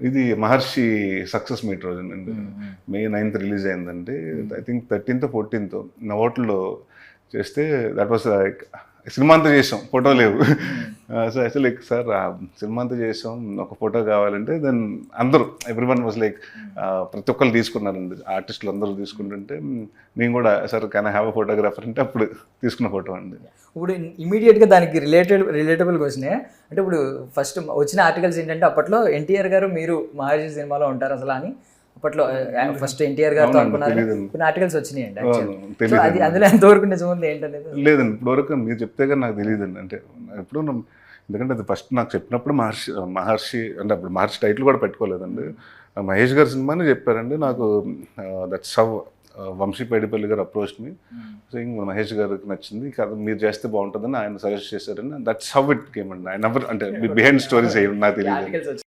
ఇది Maharshi success meet రోజు అండి. మే నైన్త్ రిలీజ్ అయిందండి. ఐ థింక్ థర్టీన్త్ ఫోర్టీన్త్ నా హోటల్లో చేస్తే దట్ వాస్ లైక్ సినిమా అంతా చేసాం ఫోటో లేవు. So actual like sir cinema అంతా చేసాం ఒక ఫోటో కావాలంటే దెన్ అందరూ ఎవ్రీ వన్ వాజ్ లైక్ ప్రతి ఒక్కరు తీసుకున్నారండి. ఆర్టిస్టులు అందరూ తీసుకుంటుంటే నేను కూడా sir can have a photographer అంటే అప్పుడు తీసుకున్న ఫోటో అండి. ఇప్పుడు ఇమీడియట్గా దానికి రిలేటెడ్ రిలేటబుల్ క్వశ్చనే అంటే ఇప్పుడు ఫస్ట్ వచ్చిన ఆర్టికల్స్ ఏంటంటే అప్పట్లో ఎన్టీఆర్ గారు మీరు మహర్షి సినిమాలో ఉంటారు అసలు అని. అప్పట్లో ఫస్ట్ ఎన్టీఆర్ గారితో అవునండి, అనుకున్నారు. కొన్ని ఆర్టికల్స్ వచ్చినాయండి. అది అందులో ఎంతవరకు నిజం ఏంటనేది లేదండి ఇప్పటివరకు మీరు చెప్తే కానీ నాకు తెలియదండి అంటే ఎప్పుడు ఎందుకంటే అది ఫస్ట్ నాకు చెప్పినప్పుడు మహర్షి మహర్షి అంటే అప్పుడు మహర్షి టైటిల్ కూడా పెట్టుకోలేదండి. మహేష్ గారి సినిమాని చెప్పారండి నాకు దట్స్ హవ్ వంశీ పైడిపల్లి గారు అప్రోచ్ మీ సింగ్ మహేష్ గారికి నచ్చింది కాదు మీరు చేస్తే బాగుంటుందని ఆయన సజెస్ట్ చేశారని దట్స్ హౌ ఇట్ గేమ్ అండి. ఆయన అంటే బిహైండ్ స్టోరీస్ అయ్యి నాకు తెలియదు